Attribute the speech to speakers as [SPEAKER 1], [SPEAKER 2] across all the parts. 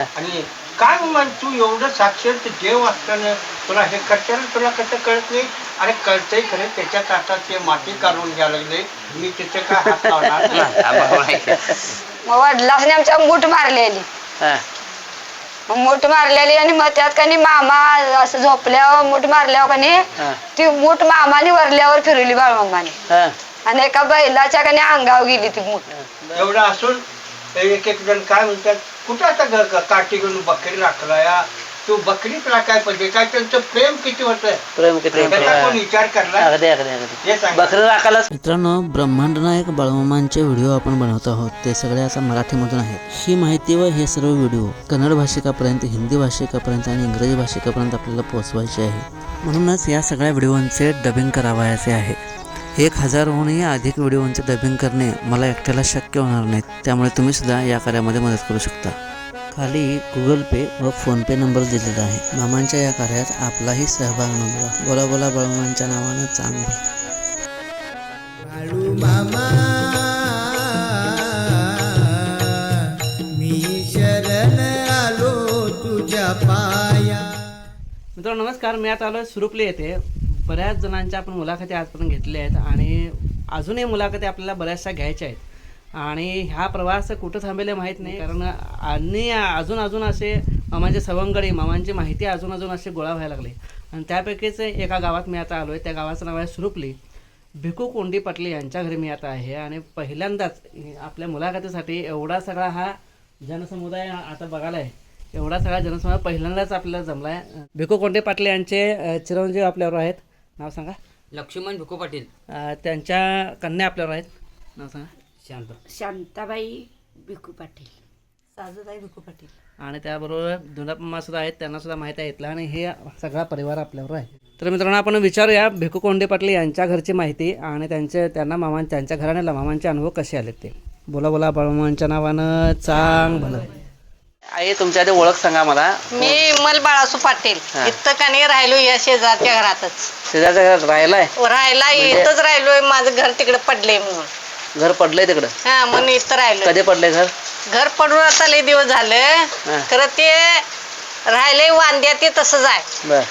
[SPEAKER 1] आणि काय म्हण तू एवढं साक्षर ते देव असताना तुला हे कशाला तुला कसं कळत नाही? अरे कळतंय खरं त्याच्या ताटात ते माती काढून घ्यायला लागले. मी त्याचे काय हात लावणार नाही.
[SPEAKER 2] बरोबर आहे की.
[SPEAKER 3] मग वडिलांनी आमच्या मूठ मारलेली.
[SPEAKER 2] हा,
[SPEAKER 3] मग मूठ मारलेली आणि मग त्यात कणी मामा असं झोपल्यावर मूठ मारल्यावर कणी
[SPEAKER 2] हा,
[SPEAKER 3] ती मूठ मामाने वरल्यावर फिरवली बाळमामाने
[SPEAKER 2] हा.
[SPEAKER 3] आणि एका बैलाच्या कणी अंगावर गेली ती मूठ
[SPEAKER 1] एवढं असून एक एक जण काय म्हणतात? कुठं आता ग- काठी घेऊन बकरी राखला या? तू बकरीच राखाय पाहिजे काय त्यांचं प्रेम किती होतं
[SPEAKER 2] प्रेम किती
[SPEAKER 1] त्याचा कोण विचार करला?
[SPEAKER 2] अगदी अगदी अगदी.
[SPEAKER 1] हे सांग.
[SPEAKER 2] बकरी राखायला
[SPEAKER 4] मित्रांनो ब्रह्मांड नायक बाळमामांचे व्हिडिओ आपण बनवत आहोत. ते सगळे आता मराठीमधून आहेत. ही माहिती व हे सर्व व्हिडिओ कन्नड भाषिकापर्यंत हिंदी भाषिकापर्यंत आणि इंग्रजी भाषिकापर्यंत आपल्याला पोहोचवायचे आहे. म्हणूनच या सगळ्या व्हिडिओंचे डबिंग करावयाचे आहे. एक हजारहूनही अधिक व्हिडिओंचे डबिंग करणे मला एकट्याला शक्य होणार नाही त्यामुळे तुम्ही सुद्धा या कार्यामध्ये मदत करू शकता. खाली गुगल पे व फोनपे नंबर दिलेला आहे. मामांच्या या कार्यात आपलाही सहभाग नोंदवा. बोला बोला बाळमामांच्या नावानं चांगलं.
[SPEAKER 5] बाळू मामा मी शरण आलो तुझ्या पाया.
[SPEAKER 6] मित्रांनो नमस्कार. मी आता आलो सुरुपली येथे. बऱ्याच जणांच्या आपण मुलाखती आजपर्यंत घेतल्या आहेत आणि अजूनही मुलाखती आपल्याला बऱ्याचशा घ्यायच्या आहेत. आणि हा प्रवास कुठं थांबेले माहीत नाही कारण आणि अजून अजून असे मामांचे सवंगडी मामांची माहिती अजून अजून असे गोळा व्हायला लागले. आणि त्यापैकीच एका गावात मी आता आलो आहे त्या गावाचं नाव आहे सुरुपली. भिकू कोंडी पाटले यांच्या घरी मी आता आहे आणि पहिल्यांदाच आपल्या मुलाखतीसाठी एवढा सगळा हा जनसमुदाय आता बघायला आहे एवढा सगळा जनसमुदाय पहिल्यांदाच आपल्याला जमला आहे भिकू कोंडे पाटले यांचे चिरंजीव आपल्यावर आहेत. नाव सांगा.
[SPEAKER 2] लक्ष्मण भिको पाटील.
[SPEAKER 6] अ, त्यांच्या कन्या आपल्यावर आहेत. नाव सांगा.
[SPEAKER 2] शांत.
[SPEAKER 7] शांताबाई भिकू पाटील. साजूबाई भिकू पाटील.
[SPEAKER 6] आणि त्याबरोबर धुंडापम्मा सुद्धा आहेत त्यांना सुद्धा माहिती आहे इथला आणि हे सगळा परिवार आपल्यावर आहे. तर मित्रांनो आपण विचारूया भिकू कोंडे पाटील यांच्या घरची माहिती आणि त्यांचे त्यांना मामा त्यांच्या घराण्याला मामांचे अनुभव कसे आले ते? बोला बोला बाळमामांच्या नावानं चांग भलं.
[SPEAKER 2] आई तुमच्या आधी ओळख सांगा मला.
[SPEAKER 7] मी मल बाळासू पाटील.
[SPEAKER 2] हा.
[SPEAKER 7] इथं का नाही राहिलो या शेजारच्या घरातच.
[SPEAKER 2] शेजारच्या घरात राहिलाय?
[SPEAKER 7] राहायला
[SPEAKER 2] म्हणजे-
[SPEAKER 7] इथंच राहिलोय. माझं घर तिकडे पडले म्हणून.
[SPEAKER 2] घर पडलंय तिकडं?
[SPEAKER 7] हा म्हणून इथं राहिलो
[SPEAKER 2] कधी पडलंय घर?
[SPEAKER 7] घर पडून आता लय दिवस झालं.
[SPEAKER 2] हा.
[SPEAKER 7] खरं ते राहिले वांद्या ते तसंच आहे.
[SPEAKER 2] बर.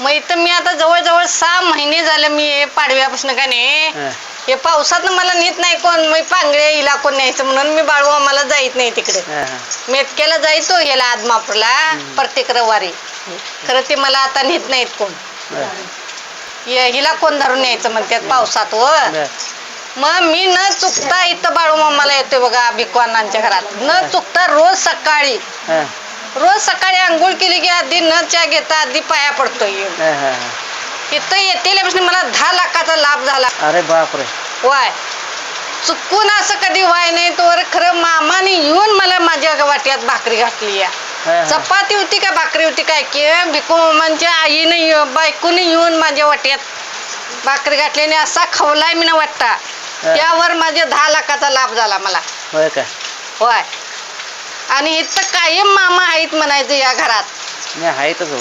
[SPEAKER 7] मग इथं मी आता जवळजवळ सहा महिने झाले मी हे पाडव्यापासून का नाही.
[SPEAKER 2] हा.
[SPEAKER 7] हे पावसात मला नेत नाही कोण. मी पांगळे हिला कोण न्यायचं म्हणून मी बाळू मला जाईत नाही तिकडे. मेटक्याला जायचो ह्याला आदमापूरला प्रत्येक रविवारी. खरं ते मला आता नेत नाहीत कोण. हिला कोण धरून न्यायचं म्हणतात पावसात व. मग मी न चुकता इथं बाळू मामाला येतोय बघा भिकवानांच्या घरात. न चुकता रोज सकाळी रोज सकाळी आंघोळ केली की आधी न चहा घेता आधी पाया पडतोय. इथं येतेल्यापासून मला दहा लाखाचा लाभ झाला.
[SPEAKER 2] अरे बापरे.
[SPEAKER 7] वाय. चुकून असं कधी व्हाय नाही तर खरं मामाने येऊन मला माझ्या वाट्यात भाकरी घातली या
[SPEAKER 2] हा, हा.
[SPEAKER 7] चपाती होती का भाकरी होती काय की भिकू मामांच्या आईने येऊ- बायकोने येऊन माझ्या वाट्यात भाकरी घातली आणि असा खवलाय मी ना वाटता त्यावर माझ्या दहा लाखाचा लाभ झाला मला.
[SPEAKER 2] होय काय?
[SPEAKER 7] होय आणि इथं कायम मामा आहेत म्हणायचं या घरात.
[SPEAKER 2] मी आहेतच हो.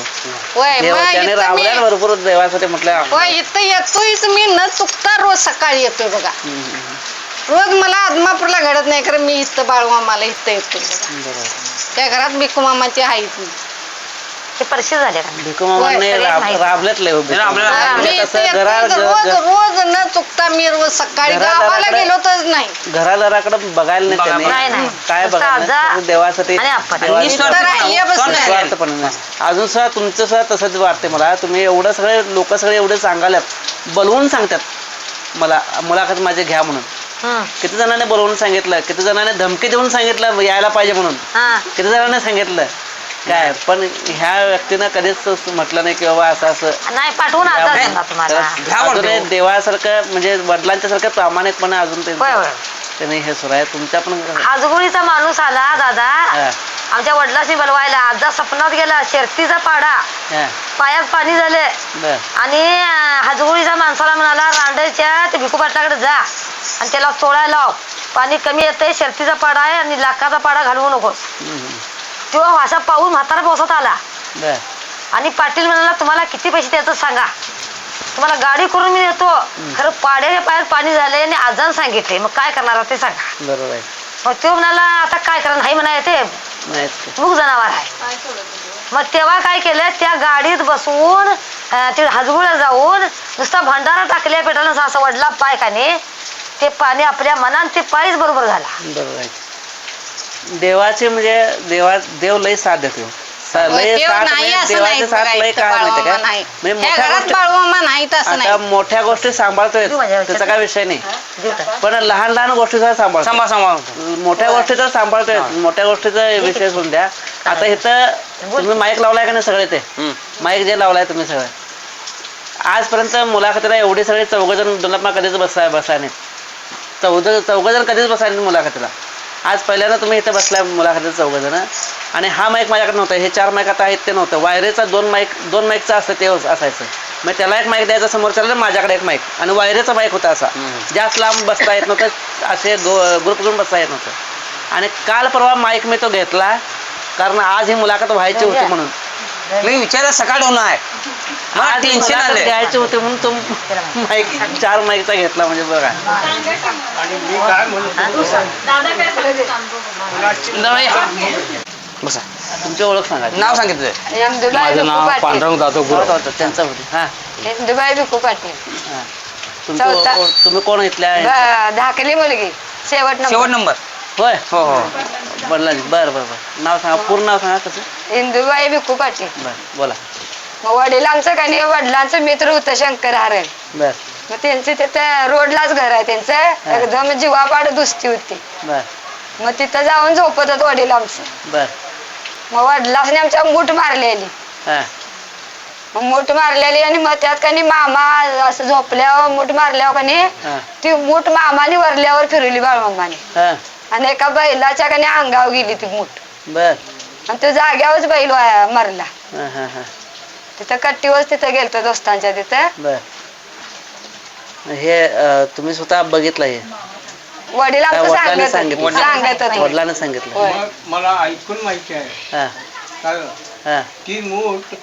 [SPEAKER 7] होय,
[SPEAKER 2] देव
[SPEAKER 7] मग
[SPEAKER 2] त्याने
[SPEAKER 7] इथं मी-
[SPEAKER 2] भरपूर देवासाठी म्हटलं
[SPEAKER 7] होय इथं येतोयच मी न चुकता रोज सकाळी येतोय बघा.
[SPEAKER 2] हम्म, हम्म,
[SPEAKER 7] रोज मला आदमापूरला घडत नाही कारण मी इथं बाळू मामाला इथं येतोय बघा.
[SPEAKER 2] हम्म. बरोबर.
[SPEAKER 7] त्या घरात भिकू मामाची आहेत
[SPEAKER 3] ते झाले का होय, माहिती.
[SPEAKER 2] राबल्यात लय हो.
[SPEAKER 7] मी
[SPEAKER 2] कसं
[SPEAKER 7] येतोय
[SPEAKER 2] घरा
[SPEAKER 7] तर रोज न चुकता मी रोज सकाळी
[SPEAKER 2] घरा-
[SPEAKER 7] गावाला गेलो तर नाही
[SPEAKER 2] घरादाराकडे बघायला नाही
[SPEAKER 3] नाही, नाही.
[SPEAKER 2] त्याने काय
[SPEAKER 3] नुसतं
[SPEAKER 2] बघायला
[SPEAKER 3] आजा
[SPEAKER 2] नाही. देवासाठी
[SPEAKER 3] आणि आपण.
[SPEAKER 2] देवासाठी-
[SPEAKER 7] निस्वार्थ राहिल्यापासून नाही.
[SPEAKER 2] निस्वार्थपणे नाही. अजून सुद्धा तुमचं सुद्धा तसंच वाटते मला तुम्ही एवढं सगळे लोक सगळे एवढे सांगाल्यात बोलवून सांगतात मला मुलाखत माझे घ्या म्हणून
[SPEAKER 3] हं.
[SPEAKER 2] किती जणांनी बोलवून सांगितलं किती जणांनी धमकी देऊन सांगितलं यायला पाहिजे म्हणून
[SPEAKER 3] हा.
[SPEAKER 2] किती जणांनी सांगितलं काय पण ह्या व्यक्तीनं कधीच म्हटलं नाही की बाबा असं असं.
[SPEAKER 3] नाही पाठवून आता सांगा तुम्हाला.
[SPEAKER 2] तर देवासारखं म्हणजे वडिलांच्या सारखं प्रामाणिकपणे अजून ते
[SPEAKER 3] होय, होय.
[SPEAKER 2] त्याने हे सुरू आहे. तुमच्या पण
[SPEAKER 3] हाजगुळीचा माणूस आला दादा
[SPEAKER 2] हा,
[SPEAKER 3] आमच्या वडिलाशी बोलवायला आजा सपनात गेला शेरतीचा पाडा.
[SPEAKER 2] हा,
[SPEAKER 3] पायात पाणी झाले
[SPEAKER 2] बर.
[SPEAKER 3] आणि अं, हाजगुळीच्या माणसाला म्हणाला रांडेच्या ते भिकू पाटलाकडे जा. आणि त्याला चोळायला लाव. पाणी कमी येते शेरतीचा पाडा आहे आणि लाखाचा पाडा घालवू नकोस.
[SPEAKER 2] हम्म, हम्म.
[SPEAKER 3] तो असा पाऊस म्हातारा पावसात आला.
[SPEAKER 2] बर.
[SPEAKER 3] आणि पाटील म्हणाला तुम्हाला किती पैसे द्यायचं सांगा. तुम्हाला गाडी करून मी देतो. खरं पाड्याच्या पायात पाणी झाले आणि आजान सांगितले. मग काय करणार ते सांगा.
[SPEAKER 2] बरोबर आहे.
[SPEAKER 3] मग तो म्हणाला आता काय करणार नाही म्हणा
[SPEAKER 2] नाहीच की.
[SPEAKER 3] मूग जनावर आहे. मग तेव्हा काय केलं त्या गाडीत बसवून अं, ते हजगुळा जाऊन नुसता भंडारा टाकल्या पेटानं असं वडला पाय काने ते पाणी आपल्या मनात ते पायच बरोबर झाला.
[SPEAKER 2] बरोबर आहे. देवाचे म्हणजे देवा देव लय साथ देतो. सा- लय
[SPEAKER 7] देव
[SPEAKER 2] साथ
[SPEAKER 7] नाही
[SPEAKER 2] म्हणजे
[SPEAKER 7] असं
[SPEAKER 2] देवाचे
[SPEAKER 7] नाही
[SPEAKER 2] साथ लय
[SPEAKER 7] बघायचं,
[SPEAKER 2] काय माहिती
[SPEAKER 7] बाळूमामा
[SPEAKER 2] का?
[SPEAKER 7] नाही.
[SPEAKER 2] म्हणजे
[SPEAKER 7] ह्या
[SPEAKER 2] मोठ्या
[SPEAKER 7] घरात
[SPEAKER 2] गोष्टी
[SPEAKER 7] बाळूमामा नाही तसं
[SPEAKER 2] आता
[SPEAKER 7] नाही.
[SPEAKER 2] मोठ्या गोष्टी सांभाळतोय. त्याचा काय विषय नाही. पण लहान लहान गोष्टी सुद्धा सांभाळतो
[SPEAKER 8] सांभाळ सांभाळ.
[SPEAKER 2] मोठ्या गोष्टी तर सांभाळतोय. मोठ्या गोष्टीचा विषय सोडून द्या. आता इथं तुम्ही माईक लावलाय का नाही सगळे ते? माईक जे लावलाय तुम्ही सगळं. आजपर्यंत मुलाखतीला एवढे सगळे चौघ जण कधीच बसाय बसाय नाहीत. चौघ चौघ जण कधीच बसाय नाहीत मुलाखतीला. आज पहिल्यांदा तुम्ही इथं बसलाय मुलाखतीला चौघ जण आणि हा माईक माझ्याकडे नव्हता हे चार माईक आता आहेत ते नव्हतं. वायरेचा दोन माईक दोन माईकचा असतं ते असायचं. मग त्याला एक माईक द्यायचा समोरच्याला माझ्याकडे एक माईक आणि वायरेचा माईक होता असा. जास्त लांब बसता येत नव्हतं असे ग्रुप घेऊन बसता येत नव्हतं. आणि काल परवा माईक मी तो घेतला कारण आज ही मुलाखत व्हायची होती म्हणून.
[SPEAKER 8] मी विचार सकाळ होणार आहे. मला टेन्शन आलंय
[SPEAKER 2] घ्यायची होती म्हणून तो माईक चार माईकचा घेतला म्हणजे बघा.
[SPEAKER 1] आणि मी काय म्हणतो
[SPEAKER 8] बसा.
[SPEAKER 2] तुमची ओळख सांगा.
[SPEAKER 8] नाव सांगितलं. माझं नाव पांडुरंग गुरु.
[SPEAKER 2] होतं, त्यांचं होती हा.
[SPEAKER 3] इंदुबाई भिकू पाटील
[SPEAKER 2] हा. तुमची
[SPEAKER 3] चौथा.
[SPEAKER 2] ओ- ओ- तुम्ही कोण इथल्या?
[SPEAKER 3] धाकली मुलगी. शेवट
[SPEAKER 8] शेवट
[SPEAKER 3] नंबर.
[SPEAKER 8] नंबर.
[SPEAKER 2] होय
[SPEAKER 8] हो हो.
[SPEAKER 2] बदला बरं बरं बरं. नाव सांगा पूर्ण नाव सांगा कसं?
[SPEAKER 3] इंदुबाई भिकू पाटील
[SPEAKER 2] बरं बोला.
[SPEAKER 3] मग वडिलांचं काही नाही वडिलांचं मित्र होतं शंकर हारण.
[SPEAKER 2] बरं.
[SPEAKER 3] मग त्यांचं तिथं रोडलाच घर आहे त्यांचं. एकदम जीवापाड दुसती होती.
[SPEAKER 2] बरं.
[SPEAKER 3] मग तिथं जाऊन झोपतात वडील आमचं.
[SPEAKER 2] बरं.
[SPEAKER 3] मग वडिलांनी आमच्या मूठ मारलेली.
[SPEAKER 2] हां.
[SPEAKER 3] मग मूठ मारलेली आणि मग त्यात कणी मामा असं झोपल्यावर मूठ मारल्यावर कणी
[SPEAKER 2] हां.
[SPEAKER 3] ती मूठ मामाने वरल्यावर फिरवली बाळमामाने.
[SPEAKER 2] हां.
[SPEAKER 3] आणि एका बैलाच्या कणी अंगावर गेली ती मूठ.
[SPEAKER 2] बरं.
[SPEAKER 3] आणि तो जाग्यावरच बैल वाया- मरला.
[SPEAKER 2] हां हां हां.
[SPEAKER 3] तिथं कट्टीवर तिथं गेलतो दोस्तांच्या तिथं.
[SPEAKER 2] बरं. हे अं, तुम्ही स्वतः बघितलं हे?
[SPEAKER 3] वडील
[SPEAKER 2] काय
[SPEAKER 3] आमचं
[SPEAKER 2] वडिलांनी
[SPEAKER 3] सांगत
[SPEAKER 2] सांगितलं.
[SPEAKER 3] होते. सांगत होते.
[SPEAKER 2] वडिलांनी सांगितलं.
[SPEAKER 3] होय.
[SPEAKER 1] मग मला ऐकून माहिती आहे.
[SPEAKER 2] हां.
[SPEAKER 1] काय
[SPEAKER 2] हां.
[SPEAKER 1] ती मूठ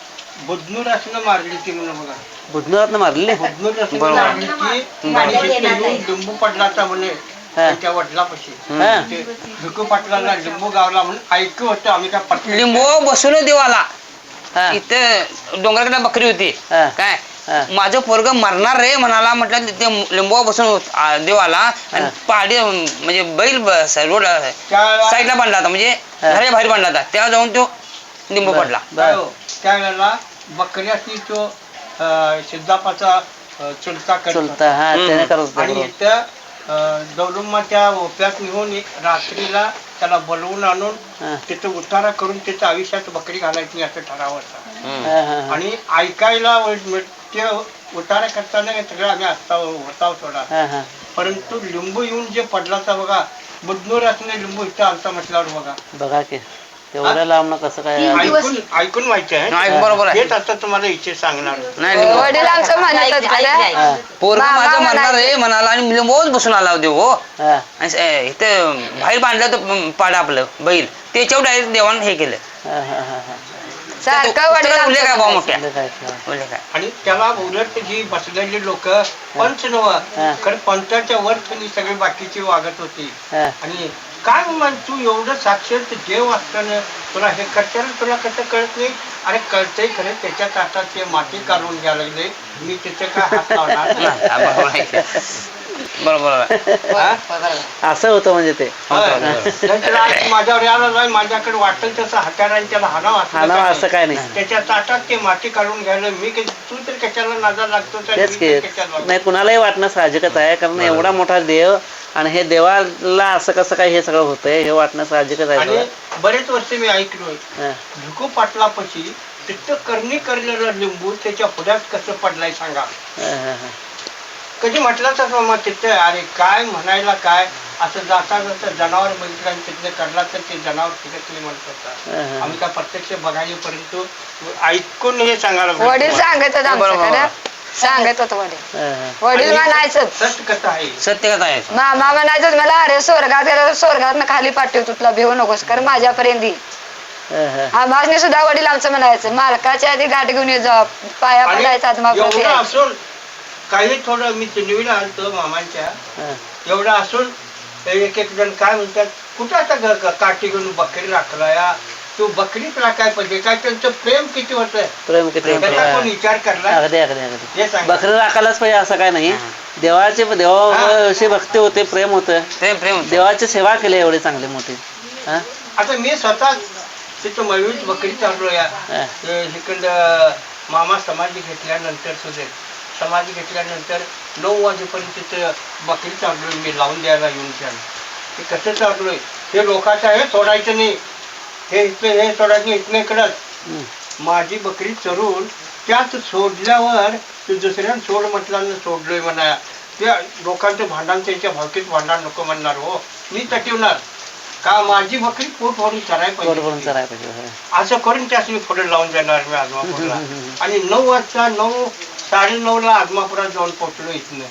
[SPEAKER 1] बुधनूर असणं मारली ती म्हणून बघा.
[SPEAKER 2] बुधनाथनं मारली
[SPEAKER 1] बुधनूर असणं मारली ती. आणि तिथे येऊन लिंबू पडलाचा म्हणे. त्यांच्या वडिलापाशी
[SPEAKER 2] हां
[SPEAKER 1] ते भिकू पाटलाला लिंबू गावला म्हणून ऐकू होतं आम्ही काय पटलं
[SPEAKER 8] लिंबू बसवलं देवाला
[SPEAKER 2] हां
[SPEAKER 8] इथं डोंगराकडे बकरी होती
[SPEAKER 2] हा.
[SPEAKER 8] काय
[SPEAKER 2] हा.
[SPEAKER 8] माझं पोरग मरणार रे म्हणाला म्हटलं ते लिंबू बसून आ, देवाला आणि
[SPEAKER 2] हा.
[SPEAKER 8] पहाडी म्हणजे बैल बस- रोड
[SPEAKER 1] त्या-
[SPEAKER 8] साईडला बांधला होता म्हणजे
[SPEAKER 2] हा.
[SPEAKER 8] घराच्या बाहेर बांधला होता तेव्हा जाऊन तो लिंबू
[SPEAKER 2] बरं.
[SPEAKER 8] पडला
[SPEAKER 1] काय
[SPEAKER 2] बरं
[SPEAKER 1] हो, त्यावेळेला बकऱ्याची तो अं, सिद्धापाचा अं, चुलता करत
[SPEAKER 2] चुलता
[SPEAKER 1] होता.
[SPEAKER 2] हा
[SPEAKER 8] हम्म.
[SPEAKER 2] त्याने करत होता
[SPEAKER 1] आणि
[SPEAKER 2] बरोबर.
[SPEAKER 1] इथं अं, दौलुम्माच्या ओप्यात नेऊन एक रात्रीला त्याला बोलवून आणून तिथं उतारा करून तिथं आयुष्यात बकरी घालायची असं ठराव होता.
[SPEAKER 2] हां हां हां.
[SPEAKER 1] आणि ऐकायला व- ते उतारा करताना सगळं आम्ही असता होता थोडा.
[SPEAKER 2] हां हां.
[SPEAKER 1] परंतु लिंबू येऊन जे पडलाचा बघा बुधनूर असणे लिंबू इथं आलता म्हटल्यावर बघा.
[SPEAKER 2] बघा की. तेवढ्या लांब कसं काय
[SPEAKER 1] ऐकून ऐकून माहिती आहे
[SPEAKER 8] नाही, बरोबर आहे.
[SPEAKER 1] आता तुम्हाला इथे सांगणार.
[SPEAKER 8] नाही लिंबू
[SPEAKER 3] वडील आमचं म्हणत होते
[SPEAKER 2] हां.
[SPEAKER 8] पोरग
[SPEAKER 3] मामा
[SPEAKER 8] माझं म्हणाला आणि लिंबूच बसून आला देव हो.
[SPEAKER 2] हां.
[SPEAKER 8] आणि स- इथं बाहेर बांधलं तर पाडा आपलं बैल. त्याच्यावर डायरेक्ट देवानं हे केलं.
[SPEAKER 2] हां हां हां हां.
[SPEAKER 3] सारखं वडील
[SPEAKER 8] उल्लेख आहे
[SPEAKER 3] आमचं
[SPEAKER 8] भाऊ मोठ्या?
[SPEAKER 2] काय काय.
[SPEAKER 8] उल्लेख आहे
[SPEAKER 1] आणि त्याला उलट जी बसलेली लोक पंच नव
[SPEAKER 2] हा.
[SPEAKER 1] खरं पंचाच्या वर त्यांनी सगळी बाकीची वागत होती.
[SPEAKER 2] हां.
[SPEAKER 1] आणि काय म्हण तू एवढं साक्षर देव असताना? तुला हे करताना तुला कसं कळत नाही? अरे कळतंय खरं त्याच्या ताटात ते माती काढून घ्यायला लागले. मी तिथे काय हात लावणार नाही.
[SPEAKER 8] हा, बरोबर
[SPEAKER 1] हा?
[SPEAKER 2] असं होतं म्हणजे ते.
[SPEAKER 1] होय. नाहीतर आज माझ्यावर यायला माझ्याकडे वाटेल तसं हाताराने त्याला हाणावं असलं
[SPEAKER 2] हा ना
[SPEAKER 1] काय?
[SPEAKER 2] असं काय नाही.
[SPEAKER 1] त्याच्या ताटात ते माती काढून घ्यायला मी काही- तू तर कशाला नादा लागतो तर
[SPEAKER 2] तेच
[SPEAKER 1] मी
[SPEAKER 2] की.
[SPEAKER 1] तर कशाला लागतो?
[SPEAKER 2] नाही कुणालाही वाटणं साहजिकच आहे कारण एवढा मोठा देव आणि हे देवाला असं कसं काय हे सगळं होतंय हे वाटणं साहजिकच आहे
[SPEAKER 1] आणि
[SPEAKER 2] सगळं.
[SPEAKER 1] बरेच वर्ष मी ऐकलोय
[SPEAKER 2] हां.
[SPEAKER 1] भिको पाटलापाशी तिथं करणी करलेलं लिंबू त्याच्या पुढ्यात कसं पडलाय सांगा
[SPEAKER 2] हां, हां, हां.
[SPEAKER 1] कधी म्हटलं तर मग तिथं अरे काय म्हणायला काय असं जाता जाता जनावर बघितलं आणि तिथलं काढला तर ते जनावर नाही म्हणत
[SPEAKER 2] हां,
[SPEAKER 1] होता
[SPEAKER 2] हां.
[SPEAKER 1] आम्ही काय प्रत्यक्ष बघायला परंतु ऐकून हे सांगायला
[SPEAKER 3] वडील
[SPEAKER 8] बरोबर,
[SPEAKER 3] खरं
[SPEAKER 8] बरोबर.
[SPEAKER 3] सांगत होत वडील
[SPEAKER 2] हां, हां.
[SPEAKER 3] वडील
[SPEAKER 1] आणि
[SPEAKER 3] म्हणायचं
[SPEAKER 1] सत्य कसं आहे
[SPEAKER 8] सत्य कथा आहे
[SPEAKER 3] मामा म्हणायचं मला अरे स्वर्गात गेलं स्वर्गात खाली पाठव तुला भेऊ नकोस कर माझ्यापर्यंत ये.
[SPEAKER 2] हां, हां.
[SPEAKER 3] आम्हाला सुद्धा वडील आमचं म्हणायचं मालकाच्या आधी गाठ घेऊन ये जा पाया
[SPEAKER 1] आणि
[SPEAKER 3] पडायचा आजमापाशी
[SPEAKER 1] एवढं. असून काही थोडं मी चिनवीला आलतो मामांच्या
[SPEAKER 2] हां.
[SPEAKER 1] एवढं असून एक एक जण काय म्हणतात कुठं आता ग- ग- काठी घेऊन बकरी राखला या तू बकरीच राखाय पाहिजे काय त्यांचं प्रेम किती होतं
[SPEAKER 2] प्रेम किती
[SPEAKER 1] त्याचा कोण
[SPEAKER 2] होतं.
[SPEAKER 1] विचार करला
[SPEAKER 2] अगदी अगदी अगदी.
[SPEAKER 1] हे सांग.
[SPEAKER 2] बकरी राखायलाच पाहिजे असं काय नाही. देवाचे देवाविषयी भक्ती होते प्रेम होतं.
[SPEAKER 8] प्रेम प्रेम
[SPEAKER 2] देवाची सेवा केली एवढी चांगली मोठी. हा?
[SPEAKER 1] आता मी स्वतः तिथं मयूर बकरी चाललो या
[SPEAKER 2] हा.
[SPEAKER 1] ते इकडं मामा समाधी घेतल्यानंतर सुद्धा समाधी घेतल्यानंतर नऊ वाजेपर्यंत तिथं बकरी चाललोय मी लावून द्यायला येऊन त्याला. ते कसं चाललोय? हे लोकांचं हे सोडायचं नाही. हे इथलं हे सोडायचं नाही इथलं इकडंच. माझी बकरी चरून त्यात सोडल्यावर ते दुसऱ्यानं सोड म्हटल्यानं सोडलोय म्हणा. त्या लोकांचं भांडण त्यांच्या भावकीत भांडण नको म्हणणार हो. मी तटवणार का माझी बकरी पोट भरून चराय पाहिजे. असं करून त्यास मी पुढे लावून देणार मी आदमापूरला आणि नऊ वाजता नऊ साडे ला आदमापुरात जाऊन पोहोचलो इथनं.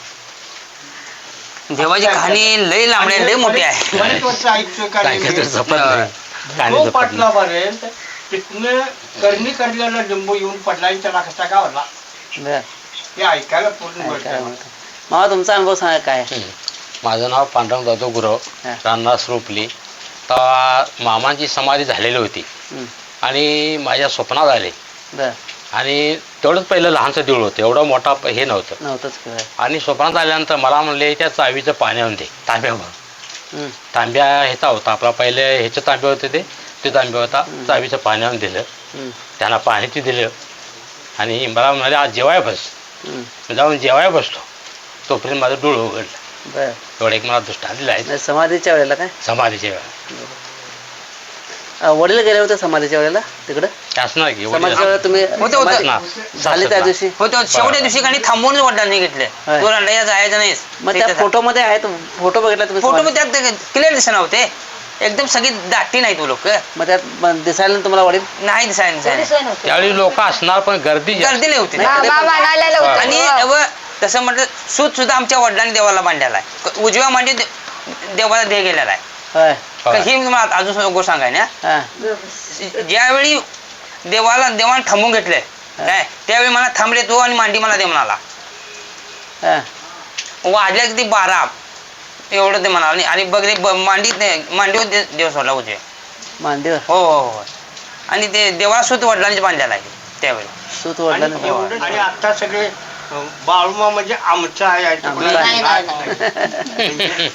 [SPEAKER 8] देवाची कहाणी लय लांबडी आहे, लय मोठी आहे.
[SPEAKER 1] बरेच वर्ष ऐकतोय का तो
[SPEAKER 9] नाही.
[SPEAKER 1] पाटलापर्यंत तिथनं करणी करलेला लिंबू येऊन पडला आणि त्याला कसा गावला
[SPEAKER 2] बरं.
[SPEAKER 1] हे ऐकायला पूर्ण गोष्ट आहे.
[SPEAKER 2] तुमचा अनुभव सांगा काय.
[SPEAKER 9] माझं नाव पांडुरंग जाधव गुरव
[SPEAKER 2] हा.
[SPEAKER 9] रान्ना रोपली तेव्हा मामांची समाधी झालेली होती. आणि माझ्या स्वप्नात आले
[SPEAKER 2] बरं
[SPEAKER 9] आणि तेवढंच पहिलं लहानचं देऊळ होतं एवढं मोठा प- हे नव्हतं
[SPEAKER 2] नव्हतंच की.
[SPEAKER 9] आणि स्वप्नात आल्यानंतर मला म्हणले त्या चावीचं पाणी आणून दे तांब्यावर. तांब्या ह्याचा होता आपला पहिले ह्याचे तांबे होते ते ते तांबे होता चावीचं पाणी आणून दिलं. त्यांना पाणी ते दिलं. आणि मला म्हणाले आज जेवाय बस. जाऊन जेवाय बसतो तोपर्यंत माझं डोळं उघडलं. एवढं एक मला दृष्टांत आहे.
[SPEAKER 2] नाही, समाधीच्या वेळेला काय?
[SPEAKER 9] समाधीच्या वेळा
[SPEAKER 2] अं, वडील गेले होते समाधीच्या वेळेला? तिकडं?
[SPEAKER 9] असणार की
[SPEAKER 2] समाधीच्या वेळेला तुम्ही
[SPEAKER 8] होतं, होतं.
[SPEAKER 2] समाधी-
[SPEAKER 9] ना.
[SPEAKER 2] झाली त्या दिवशी?
[SPEAKER 8] हो तो शेवटच्या दिवशी काही थांबवूनच वडिलांनी घेतले.
[SPEAKER 2] होय.
[SPEAKER 8] तू रंडायला जायचं नाहीस.
[SPEAKER 2] मग त्या फोटोमध्ये आहेत फोटो बघितला तुम्ही
[SPEAKER 8] फोटो
[SPEAKER 2] समाधी-
[SPEAKER 8] त्यात क्लिअर दिसत नव्हते एकदम सगळी दाटी नाहीत लोक.
[SPEAKER 2] मग त्यात दिसायला ना तुम्हाला वडील?
[SPEAKER 8] नाही दिसायला दिसायला.
[SPEAKER 9] त्यावेळी लोक असणार पण गर्दी जास्त.
[SPEAKER 8] गर्दी होती.
[SPEAKER 2] नाही,
[SPEAKER 3] होतं.
[SPEAKER 8] आणि व तसं म्हटलं सूत सुद्धा आमच्या वडिलांनी देवाला बांधलेला आहे. उजव्या मांडी दे- देवाला दे गेलेला आहे.
[SPEAKER 2] होय.
[SPEAKER 8] का ही मी तुम्हाला अजून गोष्ट सांगाय ना
[SPEAKER 2] हा.
[SPEAKER 8] ज्यावेळी देवाला देवाने थांबून घेतलंय काय त्यावेळी मला थांबले तो आणि मांडी मला दे म्हणाला.
[SPEAKER 2] हा.
[SPEAKER 8] वाजल्या किती बारा एवढं ते म्हणाला. आणि- बघ मांडीत नाही मांडीवर देव सोडला उजव्या
[SPEAKER 2] मांडीवर?
[SPEAKER 8] हो हो हो. आणि ते देवाला सूत वडिलांनी बांधलेला आहे त्यावेळी.
[SPEAKER 2] सूत
[SPEAKER 1] आणि
[SPEAKER 2] वडला
[SPEAKER 1] एवढं- आणि आता सगळे बाळूमा म्हणजे आमचं आहे. नाही.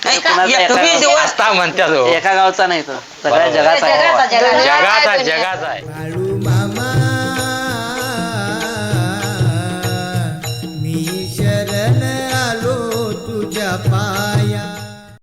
[SPEAKER 8] नाही,
[SPEAKER 2] कुणाचा एका
[SPEAKER 8] तुम्ही देवा
[SPEAKER 9] असता म्हणतात हो.
[SPEAKER 2] एका गावचा नाही तो सगळ्या. जगाचा आहे
[SPEAKER 3] जगाचा- जगाचा.
[SPEAKER 9] जगाचा आहे